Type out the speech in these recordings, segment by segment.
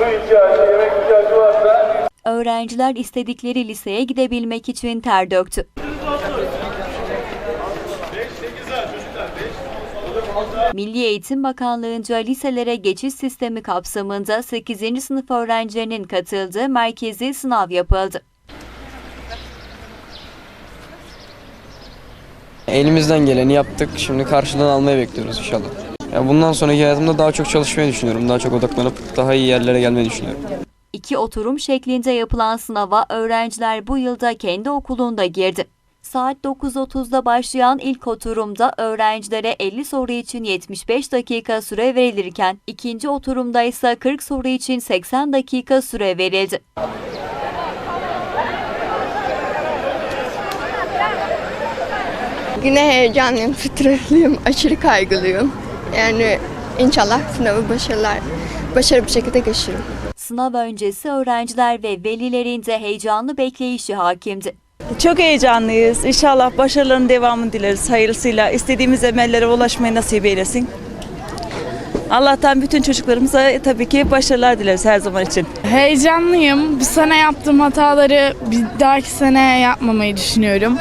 su ihtiyacı, yemek ihtiyacı varsa Öğrenciler istedikleri liseye gidebilmek için ter döktü. Milli Eğitim Bakanlığı'nca liselere geçiş sistemi kapsamında 8. sınıf öğrencilerinin katıldığı merkezi sınav yapıldı. Elimizden geleni yaptık. Şimdi karşılığını almayı bekliyoruz inşallah. Ya bundan sonraki hayatımda daha çok çalışmayı düşünüyorum. Daha çok odaklanıp daha iyi yerlere gelmeyi düşünüyorum. İki oturum şeklinde yapılan sınava öğrenciler bu yılda kendi okulunda girdi. Saat 9.30'da başlayan ilk oturumda öğrencilere 50 soru için 75 dakika süre verilirken ikinci oturumda ise 40 soru için 80 dakika süre verildi. Yine heyecanlıyım, stresliyim, aşırı kaygılıyım. Yani inşallah sınavı başarılar, başarılı bir şekilde geçiririm. Sınav öncesi öğrenciler ve velilerin de heyecanlı bekleyişi hakimdi. Çok heyecanlıyız. İnşallah başarıların devamını dileriz. Hayırlısıyla istediğimiz emellere ulaşmayı nasip eylesin. Allah'tan bütün çocuklarımıza tabii ki başarılar dileriz her zaman için. Heyecanlıyım. Bu sene yaptığım hataları bir dahaki sene yapmamayı düşünüyorum.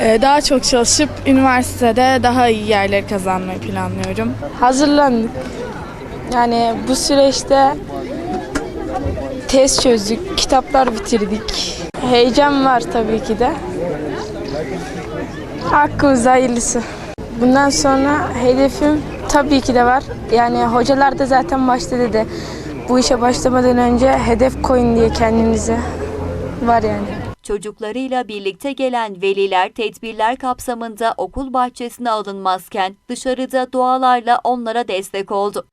Ee, Daha çok çalışıp üniversitede daha iyi yerler kazanmayı planlıyorum. Hazırlandık. Yani bu süreçte test çözdük, kitaplar bitirdik. Heyecan var tabii ki de. Hakkımızda hayırlısı. Bundan sonra hedefim tabii ki de var. Yani hocalar da zaten başta dedi. Bu işe başlamadan önce hedef koyun diye kendinize. Var yani. Çocuklarıyla birlikte gelen veliler tedbirler kapsamında okul bahçesine alınmazken dışarıda dualarla onlara destek oldu.